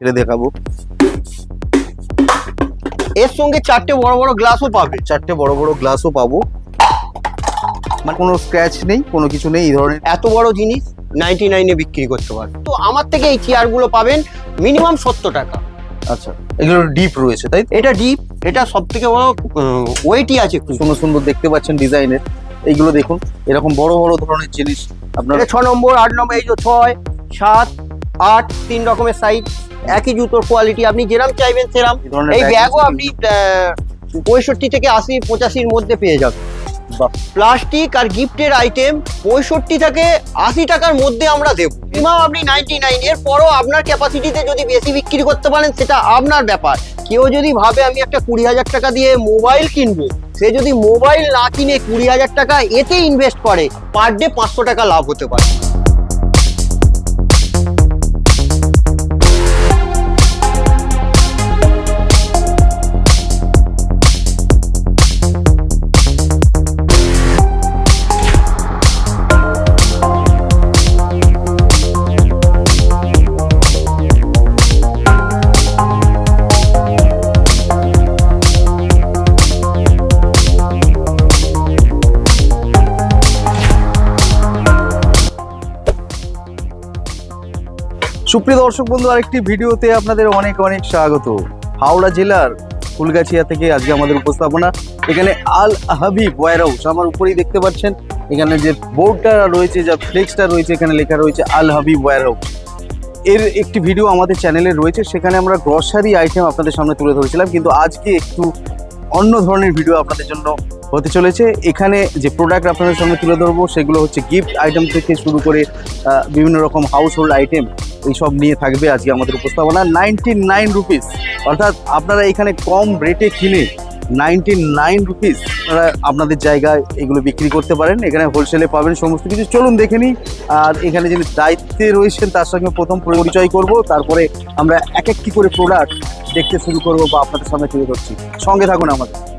এটা দেখাবো। এর সঙ্গে চারটে বড় বড় গ্লাসও পাবে। চারটে বড় বড় গ্লাসও পাবো। মানে কোনো স্ক্র্যাচ নেই কোনো কিছু নেই এই ধরনের। এত বড় জিনিস নাইনটি নাইনে বিক্রি করতে পারবে। তো আমার থেকে এই চেয়ারগুলো পাবেন মিনিমাম সত্তর টাকা। আচ্ছা এগুলো ডিপ রয়েছে তাই এটা ডিপ এটা সব থেকে বড় ওয়েটই আছে সুন্দর সুন্দর দেখতে পাচ্ছেন ডিজাইনের এইগুলো দেখুন এরকম বড় বড় ধরনের জিনিস আপনারা ছ নম্বর আট নম্বর এই যে ছয় সাত আট তিন রকমের সাইজ একই জুতোর কোয়ালিটি আপনি যেরাম চাইবেন সেরাম। এই ব্যাগও আপনি পঁয়ষট্টি থেকে আশি পঁচাশির মধ্যে পেয়ে যাবেন। প্লাস্টিক আর গিফটের আইটেম পঁয়ষট্টি থেকে আশি টাকার মধ্যে আমরা দেবো। মিনিমাম আপনি নাইনটি নাইন এর পরও আপনার ক্যাপাসিটিতে যদি বেশি বিক্রি করতে পারেন সেটা আপনার ব্যাপার। কেউ যদি ভাবে আমি একটা কুড়ি হাজার টাকা দিয়ে মোবাইল কিনবো সে যদি মোবাইল না কিনে কুড়ি হাজার টাকা এতে ইনভেস্ট করে পার ডে পাঁচশো টাকা লাভ হতে পারে। সুপ্রিয় দর্শক বন্ধু, আরেকটি ভিডিওতে আপনাদের অনেক অনেক স্বাগত। হাওড়া জেলার ফুলগাছিয়া থেকে আজকে আমাদের উপস্থাপনা। এখানে আল হাবিব ওয়ার হাউস, আমার উপরেই দেখতে পাচ্ছেন। এখানে যে বোর্ডটা রয়েছে, যা ফ্লেক্সটা রয়েছে, এখানে লেখা রয়েছে আল হাবিব ওয়ার হাউস। এর একটি ভিডিও আমাদের চ্যানেলে রয়েছে, সেখানে আমরা গ্রসারি আইটেম আপনাদের সামনে তুলে ধরেছিলাম। কিন্তু আজকে একটু অন্য ধরনের ভিডিও আপনাদের জন্য হতে চলেছে। এখানে যে প্রোডাক্ট আপনাদের সামনে তুলে ধরবো, সেগুলো হচ্ছে গিফট আইটেম থেকে শুরু করে বিভিন্ন রকম হাউস হোল্ড আইটেম এইসব নিয়ে থাকবে আজকে আমাদের উপস্থাপনা। নাইনটি নাইন রুপিস অর্থাৎ আপনারা এখানে কম রেটে কিনে নাইনটি নাইন রুপিস আপনারা আপনাদের জায়গায় এগুলো বিক্রি করতে পারেন। এখানে হোলসেলে পাবেন সমস্ত কিছু। চলুন দেখে নিই। আর এখানে যিনি দায়িত্বে রয়েছেন, তার সঙ্গে প্রথম পরিচয় করব। তারপরে আমরা এক একটি করে প্রোডাক্ট দেখতে শুরু করব বা আপনাদের সামনে তুলে ধরছি। সঙ্গে থাকুন আমাদের।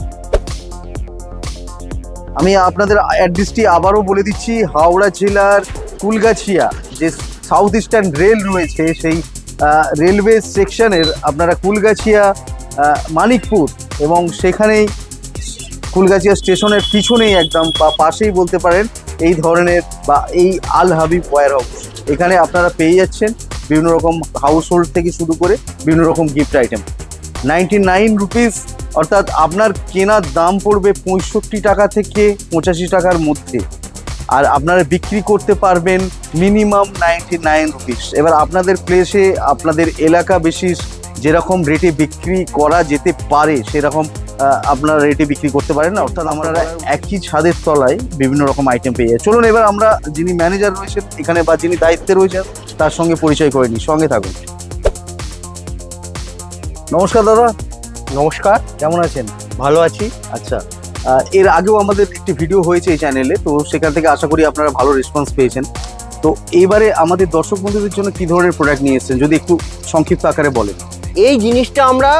আমি আপনাদের অ্যাড্রেসটি আবারও বলে দিচ্ছি, হাওড়া জেলার কুলগাছিয়া, যে সাউথ ইস্টার্ন রেল রয়েছে, সেই রেলওয়ে সেকশনের আপনারা কুলগাছিয়া মানিকপুর এবং সেখানেই কুলগাছিয়া স্টেশনের পিছনেই একদম বা পাশেই বলতে পারেন এই ধরনের বা এই আল হাবিব ওয়ার হাউস। এখানে আপনারা পেয়ে যাচ্ছেন বিভিন্ন রকম হাউস হোল্ড থেকে শুরু করে বিভিন্ন রকম gift item ninety nine rupees অর্থাৎ আপনার কেনার দাম পড়বে পঁয়ষট্টি টাকা থেকে পঁচাশি টাকার মধ্যে। আর আপনারা বিক্রি করতে পারবেন মিনিমাম নাইনটি নাইন রুপিস এবার আপনাদের প্লেসে আপনাদের এলাকা বিশেষ যেরকম রেটে বিক্রি করা যেতে পারে, সেরকম আপনারা রেটে বিক্রি করতে পারেন না। অর্থাৎ আমরা একই ছাদের তলায় বিভিন্ন রকম আইটেম পেয়ে যাই। চলুন এবার আমরা যিনি ম্যানেজার রয়েছেন, এখানে বা যিনি দায়িত্বে রয়েছেন, তার সঙ্গে পরিচয় করে নিই। সঙ্গে থাকুন। নমস্কার দাদা। নমস্কার কেমন আছেন? ভালো আছি। আচ্ছা এর আগেও আমাদের একটি ভিডিও হয়েছে এই চ্যানেলে তো সেখান থেকে আশা করি আপনারা ভালো রেসপন্স পেয়েছেন। তো এবারে আমাদের দর্শক বন্ধুদের জন্য কি ধরনের প্রোডাক্ট নিয়ে এসেছেন যদি একটু সংক্ষিপ্ত আকারে বলেন? এই জিনিসটা আমরা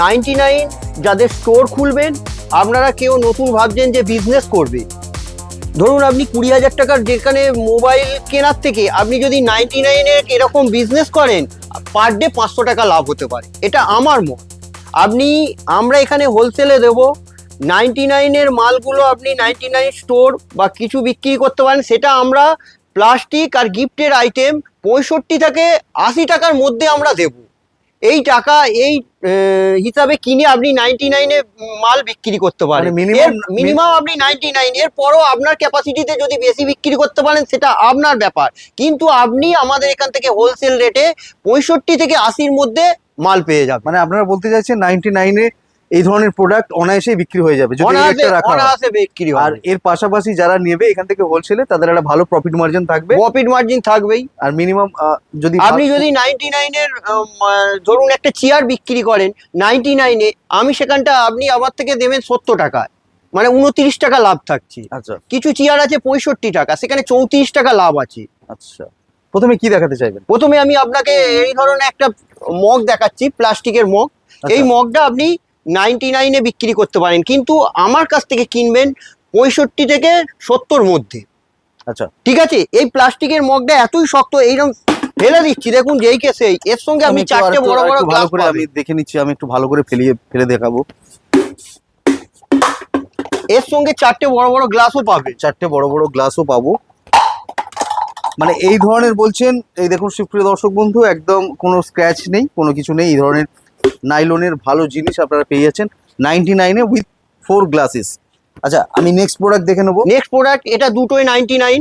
নাইনটি নাইন যাদের স্টোর খুলবেন আপনারা কেউ নতুন ভাবছেন যে বিজনেস করবে। ধরুন আপনি কুড়ি হাজার টাকার যেখানে মোবাইল কেনার থেকে আপনি যদি নাইনটি নাইনের এরকম বিজনেস করেন পার ডে পাঁচশো টাকা লাভ হতে পারে। এটা আমার মত। আপনি আমরা এখানে হোলসেলে দেবো। নাইনটি নাইনের মালগুলো আপনি নাইনটি নাইন স্টোর বা কিছু বিক্রি করতে পারেন সেটা আমরা প্লাস্টিক আর গিফটের আইটেম পঁয়ষট্টি থেকে আশি টাকার মধ্যে আমরা দেবো। এই টাকা এই হিসাবে কিনে আপনি নাইনটি নাইনে মাল বিক্রি করতে পারেন। মানে মিনিমাম আপনি নাইনটি নাইন এর পরও আপনার ক্যাপাসিটিতে যদি বেশি বিক্রি করতে পারেন সেটা আপনার ব্যাপার। কিন্তু আপনি আমাদের এখান থেকে হোলসেল রেটে পঁয়ষট্টি থেকে আশির মধ্যে মাল পেয়ে যাবেন মানে আপনারা বলতে চাইছেন নাইনটি নাইনে এই ধরনের প্রোডাক্ট অনায়াসেই বিক্রি হয়ে যাবে যদি এই রাখা অনায়াসে বিক্রি আর এর পাশাপাশি যারা নেবে এখান থেকে হোলসেলে তাদের একটা ভালো প্রফিট মার্জিন থাকবে। প্রফিট মার্জিন থাকবেই। আর মিনিমাম যদি আপনি যদি নাইনটি নাইনের ধরুন একটা চেয়ার বিক্রি করেন নাইনটি নাইনে আমি সেখানটা আপনি আমার থেকে দেবেন সত্তর টাকায় মানে উনত্রিশ টাকা লাভ থাকছে। আচ্ছা। কিছু চেয়ার আছে পঁয়ষট্টি টাকা সেখানে চৌত্রিশ টাকা লাভ আছে। আচ্ছা। প্রথমে কি দেখাতে চাইবেন? প্রথমে আমি আপনাকে এই ধরনের একটা মগ দেখাচ্ছি প্লাস্টিকের মগ। এই আচ্ছা। মগটা আপনি নাইনটি নাইনে বিক্রি করতে পারেন কিন্তু আমার কাছ থেকে কিনবেন পঁয়ষট্টি থেকে সত্তর মধ্যে। আচ্ছা। ঠিক আছে? এই প্লাস্টিকের মগটা এতই শক্ত এইরকম ফেলে দিচ্ছি দেখুন যেই কে সেই এর সঙ্গে আমি চারটে বড় বড় ভালো করে আমি দেখে নিচ্ছি আমি একটু ভালো করে ফেলিয়ে ফেলে দেখাবো। এর সঙ্গে চারটে বড় বড় গ্লাসও পাবে। চারটে বড় বড় গ্লাসও পাবো। মানে এই ধরনের বলছেন এই দেখুন সুপ্রিয় দর্শক বন্ধু একদম কোনো স্ক্র্যাচ নেই কোনো কিছু নেই। এই ধরনের নাইলনের ভালো জিনিস আপনারা পেয়ে যাচ্ছেন নাইনটি নাইনে উইথ ফোর গ্লাসেস আচ্ছা আমি নেক্সট প্রোডাক্ট দেখে নেব। নেক্সট প্রোডাক্ট এটা দুটোই নাইনটি নাইন।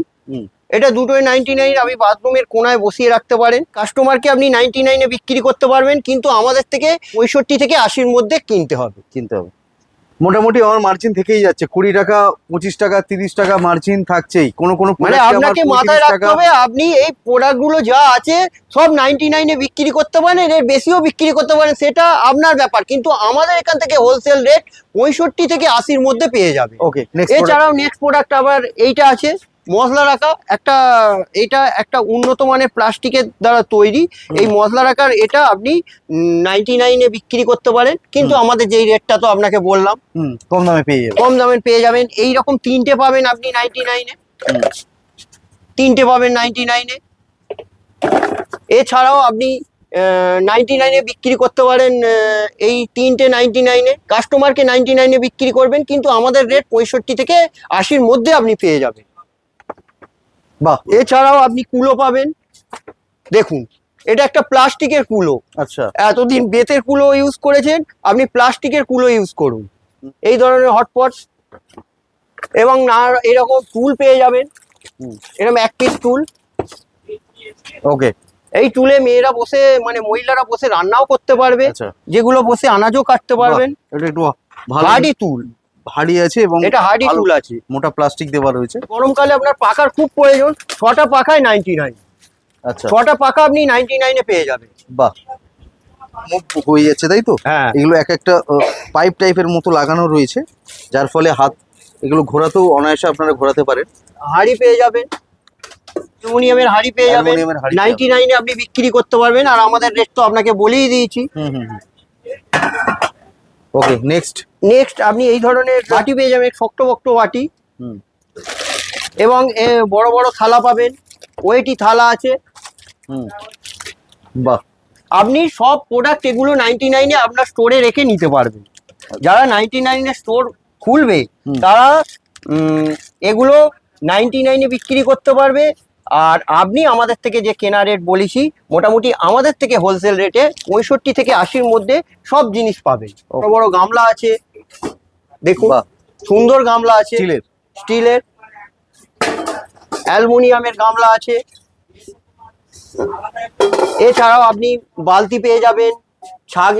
এটা দুটোই নাইনটি নাইন আপনি বাথরুমের কোনায় বসিয়ে রাখতে পারেন। কাস্টমারকে আপনি নাইনটি নাইনে বিক্রি করতে পারবেন কিন্তু আমাদের থেকে পঁয়ষট্টি থেকে আশির মধ্যে কিনতে হবে। কিনতে হবে। মোটামুটি আমার মার্জিন থেকেই যাচ্ছে। কুড়ি টাকা পঁচিশ টাকা তিরিশ টাকা মার্জিন থাকছেই। কোনো কোনো মানে আপনাকে মাথায় রাখতে হবে আপনি এই প্রোডাক্টগুলো যা আছে সব নাইনটি নাইনে বিক্রি করতে পারেন এর বেশিও বিক্রি করতে পারেন সেটা আপনার ব্যাপার। কিন্তু আমাদের এখান থেকে হোলসেল রেট পঁয়ষট্টি থেকে আশির মধ্যে পেয়ে যাবে। ওকে এছাড়াও নেক্সট প্রোডাক্ট আবার এইটা আছে মশলা রাখা একটা এটা একটা উন্নত মানের প্লাস্টিকের দ্বারা তৈরি। এই মশলা রাখার এটা আপনি নাইনটি নাইনে বিক্রি করতে পারেন। কিন্তু আমাদের যেই রেটটা তো আপনাকে বললাম কম দামে পেয়ে যাবেন। কম দামে পেয়ে যাবেন। এই রকম তিনটে পাবেন আপনি নাইনটি নাইনে তিনটে পাবেন নাইনটি নাইনে এছাড়াও আপনি নাইনটি নাইনে বিক্রি করতে পারেন এই তিনটে নাইনটি নাইনে কাস্টমারকে নাইনটি নাইনে বিক্রি করবেন কিন্তু আমাদের রেট পঁয়ষট্টি থেকে আশির মধ্যে আপনি পেয়ে যাবেন। বাহ। এছাড়াও আপনি কুলো পাবেন। দেখুন এটা একটা প্লাস্টিকের কুলো। আচ্ছা। এতদিন বেতের কুলো ইউজ করেছেন আপনি প্লাস্টিকের কুলো ইউজ করুন। এই ধরনের হটপট এবং না এরকম টুল পেয়ে যাবেন। এরকম এক পিস টুল ওকে এই টুলে মেয়েরা বসে মানে মহিলারা বসে রান্নাও করতে পারবে। আচ্ছা। যেগুলো বসে আনাজও কাটতে পারবেন। এটা একটু ভালো। টুল ভারী আছে এবং এটা হার্ডি ভালো টুল আছে মোটা প্লাস্টিক দেওয়া রয়েছে। গরমকালে আপনার পাখার খুব প্রয়োজন ছটা পাখায় নাইনটি নাইন আচ্ছা। ছটা পাখা আপনি নাইনটি নাইনে পেয়ে যাবেন। বাহ। হয়ে যাচ্ছে তাই তো? হ্যাঁ। এগুলো এক একটা পাইপ টাইপের মতো লাগানো রয়েছে যার ফলে হাত এগুলো ঘোরাতেও অনায়াসে আপনারা ঘোরাতে পারেন। হাঁড়ি পেয়ে যাবেন অ্যালুমিনিয়ামের হাঁড়ি পেয়ে যাবেন। হাঁড়ি নাইনটি নাইনে আপনি বিক্রি করতে পারবেন আর আমাদের রেট তো আপনাকে বলেই দিয়েছি। হুম হুম। ওকে নেক্সট নেক্সট আপনি এই ধরনের বাটি পেয়ে যাবেন শক্ত বক্ত বাটি। হুম। এবং এ বড় বড় থালা পাবেন ওয়েটি থালা আছে। হুম। বাহ। আপনি সব প্রোডাক্ট এগুলো নাইনটি নাইনে আপনার স্টোরে রেখে নিতে পারবেন। যারা নাইনটি নাইনে স্টোর খুলবে তারা এগুলো নাইনটি নাইনে বিক্রি করতে পারবে। আর আপনি আমাদের থেকে যে কেনা রেট বলেছি মোটামুটি আমাদের থেকে হোলসেল রেটে পঁয়ষট্টি থেকে আশির মধ্যে সব জিনিস পাবেন। বড় বড় গামলা আছে দেখুন সুন্দর গামলা আছে স্টিলের। স্টিলের অ্যালুমিনিয়ামের গামলা আছে। এছাড়াও আপনি বালতি পেয়ে যাবেন ছাগ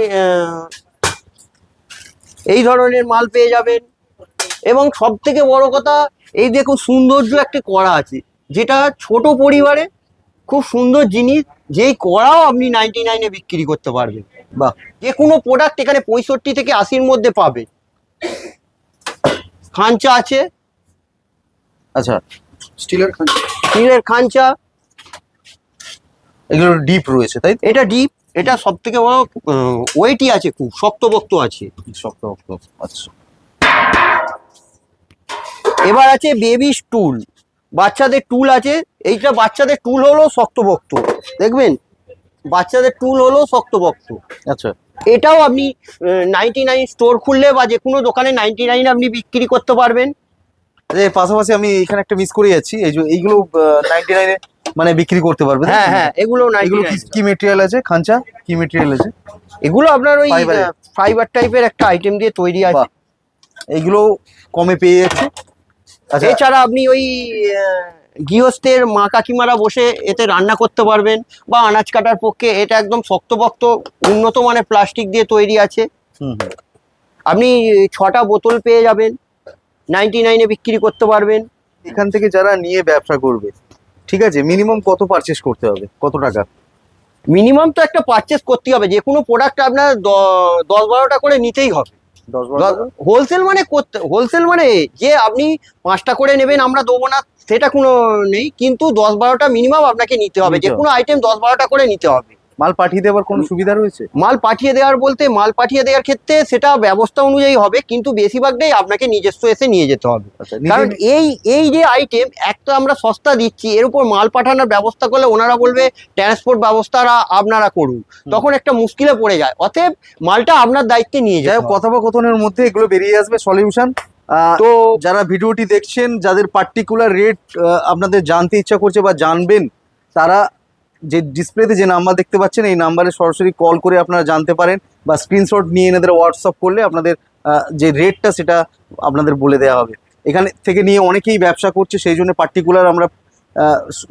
এই ধরনের মাল পেয়ে যাবেন। এবং সব থেকে বড় কথা এই দেখুন সৌন্দর্য একটা কড়া আছে। যেটা ছোট পরিবারে খুব সুন্দর জিনিস যেই কড়াও আপনি নাইনটি নাইনে বিক্রি করতে পারবেন। বাহ! যে কোনো প্রোডাক্ট এখানে পঁয়ষট্টি থেকে আশির মধ্যে পাবে। খাঞ্চা আছে। আচ্ছা। স্টিলের স্টিলের খাঞ্চা এগুলো ডিপ রয়েছে তাই এটা ডিপ এটা সব থেকে বড় ওয়েটই আছে খুব শক্তপোক্ত আছে। শক্ত শক্ত আচ্ছা। এবার আছে বেবি টুল বাচ্চাদের টুল আছে। এইটা বাচ্চাদের টুল হলো শক্তপোক্ত। দেখবেন? বাচ্চাদের টুল হলো শক্তপোক্ত। আচ্ছা। এটাও আপনি নাইনটি নাইন স্টোর খুললে বা যে কোনো দোকানে নাইনটি নাইন আপনি বিক্রি করতে পারবেন। এর পাশাপাশি আমি এখানে একটা মিস করে যাচ্ছি। এই যে এইগুলো নাইনটি নাইনে মানে বিক্রি করতে পারবে তাই তো? হ্যাঁ হ্যাঁ এগুলো এগুলো কি মেটেরিয়াল আছে? খাঁচা কি মেটেরিয়াল আছে? এগুলো আপনার ওই ফাইবার টাইপের একটা আইটেম দিয়ে তৈরি আছে। বাহ! এইগুলো কমে পেয়ে যাচ্ছে। এছাড়া আপনি ওই গৃহস্থের মা কাকিমারা বসে এতে রান্না করতে পারবেন বা আনাজ কাটার পক্ষে এটা একদম শক্তপোক্ত উন্নত মানের প্লাস্টিক দিয়ে তৈরি আছে। আপনি ছটা বোতল পেয়ে যাবেন নাইনটি নাইনে বিক্রি করতে পারবেন। এখান থেকে যারা নিয়ে ব্যবসা করবে ঠিক আছে? মিনিমাম কত পারচেস করতে হবে? কত টাকা? মিনিমাম তো একটা পারচেস করতে হবে। যে কোনো প্রোডাক্ট আপনার দশ বারোটা করে নিতেই হবে? হোলসেল মানে করতে হোলসেল মানে যে আপনি পাঁচটা করে নেবেন আমরা দেবো না সেটা কোনো নেই। কিন্তু দশ বারোটা মিনিমাম আপনাকে নিতে হবে। যে কোনো আইটেম দশ বারোটা করে নিতে হবে। মাল পাঠিয়ে দেওয়ার কোনো সুবিধা রয়েছে? মাল পাঠিয়ে দেওয়ার বলতে মাল পাঠিয়ে দেওয়ার ক্ষেত্রে সেটা ব্যবস্থা অনুযায়ী হবে কিন্তু বেশিরভাগটাই আপনাকে নিজস্ব এসে নিয়ে যেতে হবে। আচ্ছা কারণ এই এই যে আইটেম এক তো আমরা সস্তা দিচ্ছি এর উপর মাল পাঠানোর ব্যবস্থা করলে ওনারা বলবে ট্রান্সপোর্ট ব্যবস্থাটা আপনারা করুন। তখন একটা মুশকিলে পড়ে যায়। অতএব মালটা আপনার দায়িত্বে নিয়ে যায় কথোপকথনের মধ্যে এগুলো বেরিয়ে আসবে। সলিউশন তো যারা ভিডিওটি দেখছেন যাদের পার্টিকুলার রেট আপনাদের জানতে ইচ্ছা করছে বা জানবেন তারা যে ডিসপ্লেতে যে নাম্বার দেখতে পাচ্ছেন, এই নাম্বারে সরাসরি কল করে আপনারা জানতে পারেন বা স্ক্রিনশট নিয়ে এনাদের হোয়াটসঅ্যাপ করলে আপনাদের যে রেটটা সেটা আপনাদের বলে দেওয়া হবে। এখানে থেকে নিয়ে অনেকেই ব্যবসা করছে, সেই জন্য পার্টিকুলার আমরা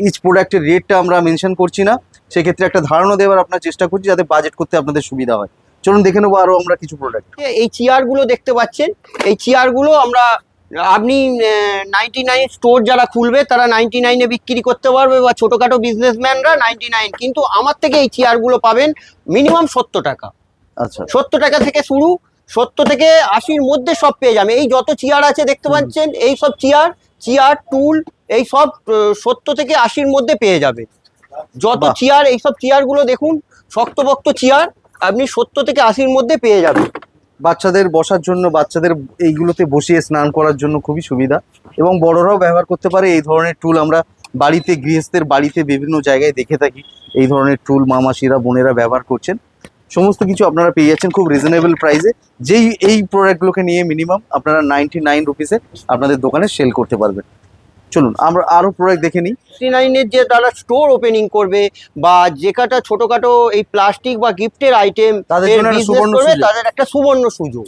ইচ প্রোডাক্টের রেটটা আমরা মেনশন করছি না। সেক্ষেত্রে একটা ধারণা দেওয়ার আপনার চেষ্টা করছি যাতে বাজেট করতে আপনাদের সুবিধা হয়। চলুন দেখে নেব আরও আমরা কিছু প্রোডাক্ট এই চেয়ারগুলো দেখতে পাচ্ছেন, এই চেয়ারগুলো আমরা আপনি নাইনটি নাইন স্টোর যারা খুলবে তারা নাইনটি নাইনে বিক্রি করতে পারবে বা ছোটোখাটো বিজনেসম্যানরা নাইনটি নাইন কিন্তু আমার থেকে এই চেয়ারগুলো পাবেন মিনিমাম সত্তর টাকা। আচ্ছা। সত্তর টাকা থেকে শুরু সত্তর থেকে আশির মধ্যে সব পেয়ে যাবে এই যত চেয়ার আছে দেখতে পাচ্ছেন এই সব চেয়ার চেয়ার টুল এই সব সত্তর থেকে আশির মধ্যে পেয়ে যাবে যত চেয়ার এই সব চেয়ারগুলো দেখুন শক্তপোক্ত চেয়ার আপনি সত্তর থেকে আশির মধ্যে পেয়ে যাবেন। বাচ্চাদের বসার জন্য, বাচ্চাদের এইগুলোতে বসিয়ে স্নান করার জন্য খুবই সুবিধা। এবং বড়রাও ব্যবহার করতে পারে, এই ধরনের টুল আমরা বাড়িতে, গৃহস্থের বাড়িতে বিভিন্ন জায়গায় দেখে থাকি, এই ধরনের টুল মামাসিরা বোনেরা ব্যবহার করছেন। সমস্ত কিছু আপনারা পেয়ে যাচ্ছেন খুব রিজনেবল প্রাইসে যেই, এই প্রোডাক্টগুলোকে নিয়ে মিনিমাম আপনারা নাইনটি নাইন রুপিসে আপনাদের দোকানে সেল করতে পারবেন। চলুন আমরা আরও প্রোডাক্ট দেখে নিই। সিক্সটি নাইনের যে তারা স্টোর ওপেনিং করবে বা যে কাটা ছোটখাটো এই প্লাস্টিক বা গিফটের আইটেম তাদের। তাদের একটা সুবর্ণ সুযোগ।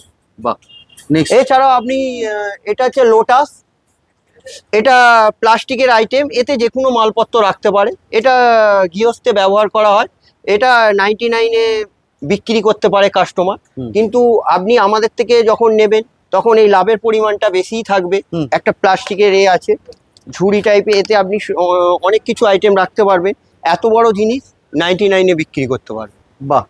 নেক্সট এছাড়াও আপনি এটা হচ্ছে লোটাস এটা প্লাস্টিকের আইটেম এতে যে কোনো মালপত্র রাখতে পারে। এটা গৃহস্থে ব্যবহার করা হয়। এটা নাইনটি নাইনে বিক্রি করতে পারে কাস্টমার কিন্তু আপনি আমাদের থেকে যখন নেবেন তখন এই লাভের পরিমাণটা বেশিই থাকবে। একটা প্লাস্টিকের এ আছে। ঝুড়ি টাইপের এতে আপনি অনেক কিছু আইটেম রাখতে পারবেন। এত বড় জিনিস নাইনটি নাইনে বিক্রি করতে পারবেন। বাহ!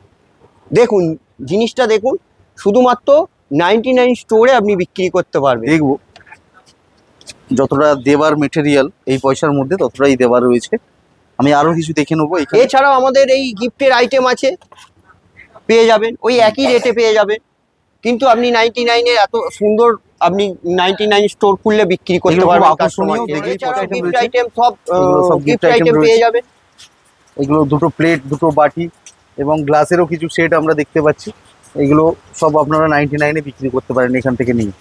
দেখুন জিনিসটা দেখুন শুধুমাত্র নাইনটি নাইন স্টোরে আপনি বিক্রি করতে পারবেন। দেখব। যতটা দেবার মেটেরিয়াল এই পয়সার মধ্যে ততটাই দেবার রয়েছে। আমি আরও কিছু দেখে নেব এছাড়াও আমাদের এই গিফটের আইটেম আছে। পেয়ে যাবেন ওই একই রেটে পেয়ে যাবেন। কিন্তু আপনি নাইনটি নাইনে এত সুন্দর আপনি নাইনটি নাইন স্টোর খুললে বিক্রি করতে পারবেন আকর্ষণীয়, গিফট আইটেম সব গিফট আইটেম পেয়ে যাবেন এগুলো দুটো প্লেট দুটো বাটি এবং গ্লাসেরও কিছু সেট আমরা দেখতে পাচ্ছি। এগুলো সব আপনারা নাইনটি নাইনে বিক্রি করতে পারেন এখান থেকে নিয়ে।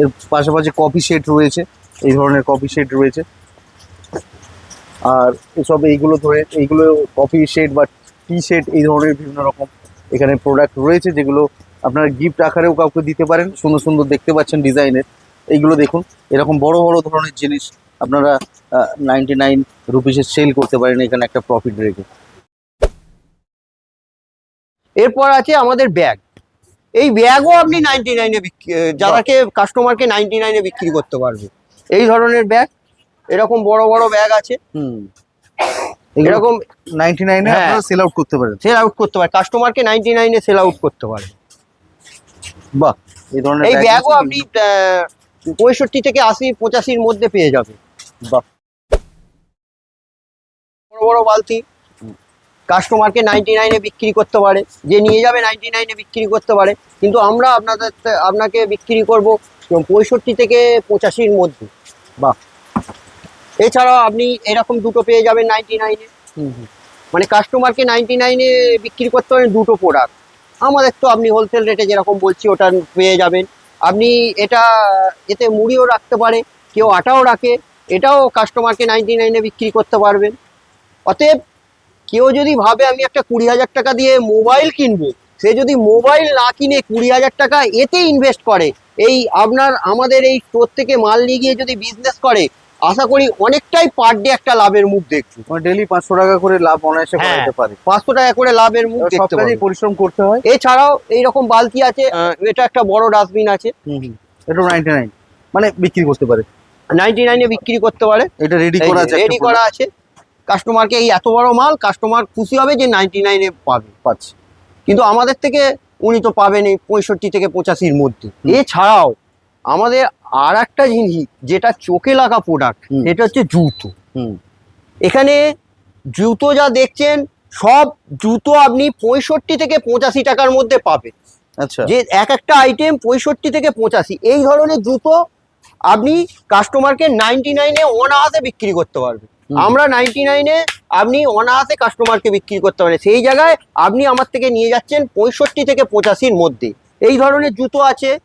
এর পাশাপাশি কফি সেট রয়েছে এই ধরনের কফি সেট রয়েছে। আর এসব এইগুলো ধরে এইগুলো কফি সেট বা টি সেট এই ধরনের বিভিন্ন রকম এখানে প্রোডাক্ট রয়েছে যেগুলো আপনারা গিফট আকারেও কাউকে দিতে পারেন। সুন্দর সুন্দর দেখতে পাচ্ছেন ডিজাইনের। এইগুলো দেখুন এরকম বড় বড় ধরনের জিনিস আপনারা নাইনটি নাইন রুপিসে সেল করতে পারেন এখানে একটা প্রফিট রেখে। এরপর আছে আমাদের ব্যাগ এই ব্যাগও আপনি নাইনটি নাইনে বিক্রি যারাকে কাস্টমারকে নাইনটি নাইনে বিক্রি করতে পারবে। এই ধরনের ব্যাগ এরকম বড় বড় ব্যাগ আছে। হুম। এরকম নাইনটি নাইনে। সেল আউট করতে পারেন। সেল আউট করতে পারে কাস্টমারকে নাইনটি নাইনে সেল আউট করতে পারে বাহ। এই ধরনের এই ব্যাগও আপনি পঁয়ষট্টি থেকে আশি পঁচাশির মধ্যে পেয়ে যাবেন। বাহ। বড় বড় বালতি। কাস্টমারকে নাইনটি নাইনে বিক্রি করতে পারে। যে নিয়ে যাবে নাইনটি নাইনে বিক্রি করতে পারে। কিন্তু আমরা আপনাদের আপনাকে বিক্রি করব পঁয়ষট্টি থেকে পঁচাশির মধ্যে। বাহ। এছাড়াও আপনি এরকম দুটো পেয়ে যাবেন নাইনটি নাইনে। মানে কাস্টমারকে নাইনটি নাইনে বিক্রি করতে পারেন দুটো প্রোডাক্ট আমাদের তো আপনি হোলসেল রেটে যেরকম বলছি, ওটা পেয়ে যাবেন। আপনি এটা, এতে মুড়িও রাখতে পারে, কেউ আটাও রাখে, এটাও কাস্টমারকে নাইনটি নাইনে বিক্রি করতে পারবেন। অতএব, কেউ যদি ভাবে আমি একটা কুড়ি হাজার টাকা দিয়ে মোবাইল কিনবো, সে যদি মোবাইল না কিনে কুড়ি হাজার টাকা এতে ইনভেস্ট করে, এই আপনার, আমাদের এই স্টোর থেকে মাল নিয়ে গিয়ে যদি বিজনেস করে আশা করি অনেকটাই পার ডে একটা লাভের মুখ মানে ডেলি পাঁচশো টাকা করে লাভ অনায়াসে হ্যাঁ। করাতে পারে। পাঁচশো টাকা করে লাভের মুখ দেখতে পাবেন পরিশ্রম করতে হয়। এছাড়াও এইরকম বালতি আছে এটা একটা বড় ডাস্টবিন আছে। এটা নাইনটি নাইন মানে বিক্রি করতে পারে। নাইনটি নাইনে বিক্রি করতে পারে। এটা রেডি করা আছে রেডি করা আছে। কাস্টমারকে এই এত বড় মাল কাস্টমার খুশি হবে যে নাইনটি নাইনে পাবে। পাচ্ছে। কিন্তু আমাদের থেকে উনি তো পাবেন এই পঁয়ষট্টি থেকে পঁচাশির মধ্যে। এছাড়াও আমাদের আর একটা জিনিস যেটা চোখে লাগা প্রোডাক্ট। এটা হচ্ছে জুতো। হুম। এখানে জুতো যা দেখছেন সব জুতো আপনি পঁয়ষট্টি থেকে পঁচাশি টাকার মধ্যে পাবেন। আচ্ছা। যে এক একটা আইটেম পঁয়ষট্টি থেকে পঁচাশি এই ধরনের জুতো আপনি কাস্টমারকে নাইনটি নাইনে অনাহাসে বিক্রি করতে পারবেন। আমরা নাইনটি নাইনে আপনি অনাহাসে কাস্টমারকে বিক্রি করতে পারেন সেই জায়গায় আপনি আমার থেকে নিয়ে যাচ্ছেন পঁয়ষট্টি থেকে পঁচাশির মধ্যে। এই ধরনের জুতো আছে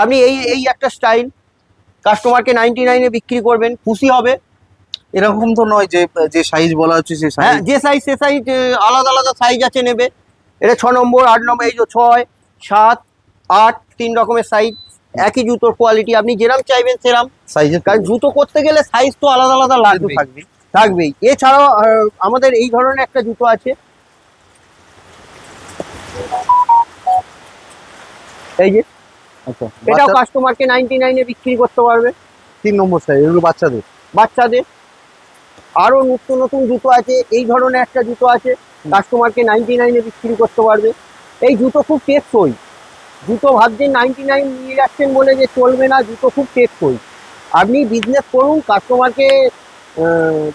আপনি এই এই একটা স্টাইল কাস্টমারকে নাইনটি নাইনে বিক্রি করবেন খুশি হবে। এরকম তো নয় যে যে সাইজ বলা হচ্ছে সেই হ্যাঁ সাইজ যে সাইজ সে সাইজ আলাদা আলাদা সাইজ আছে নেবে। এটা ছ নম্বর আট নম্বর এই যে ছয় সাত আট তিন রকমের সাইজ একই জুতোর কোয়ালিটি আপনি যেরাম চাইবেন সেরাম। সাইজের কারণ জুতো করতে গেলে সাইজ তো আলাদা আলাদা লাগবে। থাকবে থাকবেই। এছাড়াও আমাদের এই ধরনের একটা জুতো আছে। এই যে আচ্ছা এটাও কাস্টমারকে নাইনটি নাইনে বিক্রি করতে পারবে। তিন নম্বর সাইজ এগুলো বাচ্চাদের। বাচ্চাদের। আরও নতুন নতুন জুতো আছে এই ধরনের একটা জুতো আছে কাস্টমারকে নাইনটি নাইনে বিক্রি করতে পারবে। এই জুতো খুব টেকসই। জুতো ভাবছেন নাইনটি নাইন নিয়ে যাচ্ছেন বলে যে চলবে না জুতো খুব টেকসই। আপনি বিজনেস করুন কাস্টমারকে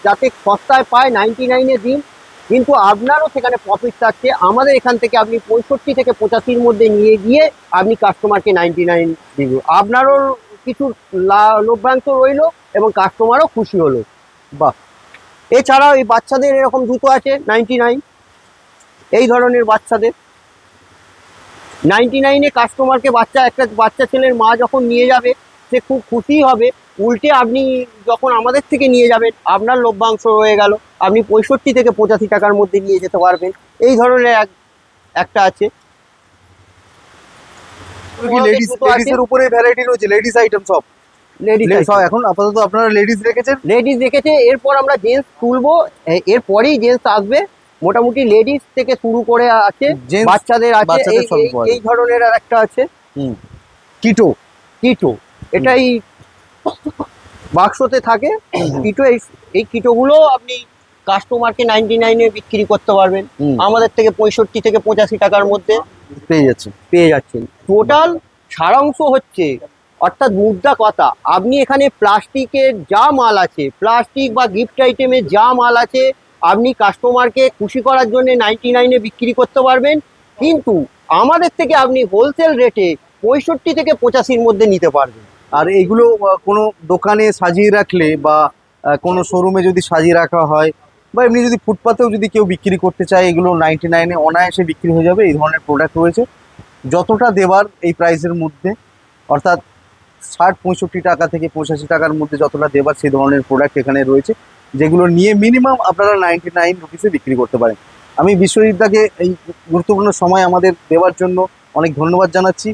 যাতে সস্তায় পায় নাইনটি নাইনে দিন। কিন্তু আপনারও সেখানে প্রফিট থাকছে। আমাদের এখান থেকে আপনি পঁয়ষট্টি থেকে পঁচাশির মধ্যে নিয়ে গিয়ে আপনি কাস্টমারকে নাইনটি নাইন দিবেন আপনারও কিছু লভ্যাংশ রইল এবং কাস্টমারও খুশি হলো। বাহ! এছাড়াও এই বাচ্চাদের এরকম জুতো আছে নাইনটি নাইন এই ধরনের বাচ্চাদের। নাইনটি নাইনে কাস্টমারকে বাচ্চা, একটা বাচ্চা ছেলের মা যখন নিয়ে যাবে, সে খুব খুশি হবে। উল্টে আপনি যখন আমাদের থেকে নিয়ে যাবেন আপনার লভ্যাংশ রয়ে গেল আপনি পঁয়ষট্টি থেকে পঁচাশি টাকার মধ্যে নিয়ে যেতে পারবেন। এই ধরনের এক একটা আছে। উপরে ভ্যারাইটি রয়েছে লেডিস আইটেম সব? সব এখন আপাতত আপনারা লেডিস রেখেছেন? লেডিস রেখেছে এরপর আমরা জেন্টস তুলবো এরপরেই জেন্টস আসবে। মোটামুটি লেডিস থেকে শুরু করে আছে বাচ্চাদের আছে এই ধরনের আর একটা আছে। কিটো। কিটো। এটাই বাক্সতে থাকে। কিটো এই এই কিটোগুলো আপনি কাস্টমারকে নাইনটি নাইনে বিক্রি করতে পারবেন। আমাদের থেকে পঁয়ষট্টি থেকে পঁচাশি টাকার মধ্যে পেয়ে যাচ্ছে পেয়ে যাচ্ছেন। টোটাল সারাংশ হচ্ছে অর্থাৎ মুদ্রা কথা আপনি এখানে প্লাস্টিকের যা মাল আছে প্লাস্টিক বা গিফট আইটেমের যা মাল আছে আপনি কাস্টমারকে খুশি করার জন্য নাইনটি নাইনে বিক্রি করতে পারবেন। কিন্তু আমাদের থেকে আপনি হোলসেল রেটে পঁয়ষট্টি থেকে পঁচাশির মধ্যে নিতে পারবেন। আর এগুলো কোনো দোকানে সাজিয়ে রাখলে বা কোনো শোরুমে যদি সাজিয়ে রাখা হয় বা এমনি যদি ফুটপাতেও যদি কেউ বিক্রি করতে চায়, এগুলো নাইনটি নাইনে অনায়াসে বিক্রি হয়ে যাবে, এই ধরনের প্রোডাক্ট রয়েছে। যতটা দেবার এই প্রাইসের মধ্যে, অর্থাৎ ষাট পঁয়ষট্টি টাকা থেকে পঁচাশি টাকার মধ্যে যতটা দেবার সেই ধরনের প্রোডাক্ট এখানে রয়েছে, যেগুলো নিয়ে মিনিমাম আপনারা নাইনটি নাইন রুপিসে বিক্রি করতে পারেন। আমি বিশ্বজিৎদাকে এই গুরুত্বপূর্ণ সময় আমাদের দেওয়ার জন্য অনেক ধন্যবাদ জানাচ্ছি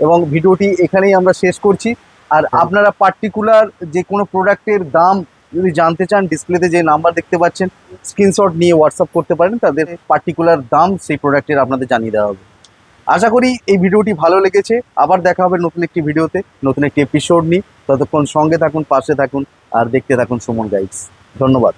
এবং ভিডিওটি এখানেই আমরা শেষ করছি। আর আপনারা পার্টিকুলার যে কোনো প্রোডাক্টের দাম যদি জানতে চান ডিসপ্লেতে যে নাম্বার দেখতে পাচ্ছেন স্ক্রিনশট নিয়ে হোয়াটসঅ্যাপ করতে পারেন তাদের পার্টিকুলার দাম সেই প্রোডাক্টের আপনাদের জানিয়ে দেওয়া হবে। আশা করি এই ভিডিওটি ভালো লেগেছে। আবার দেখা হবে নতুন একটি ভিডিওতে নতুন একটি এপিসোড নিই ততক্ষণ সঙ্গে থাকুন পাশে থাকুন আর দেখতে থাকুন সুমন গাইডস ধন্যবাদ।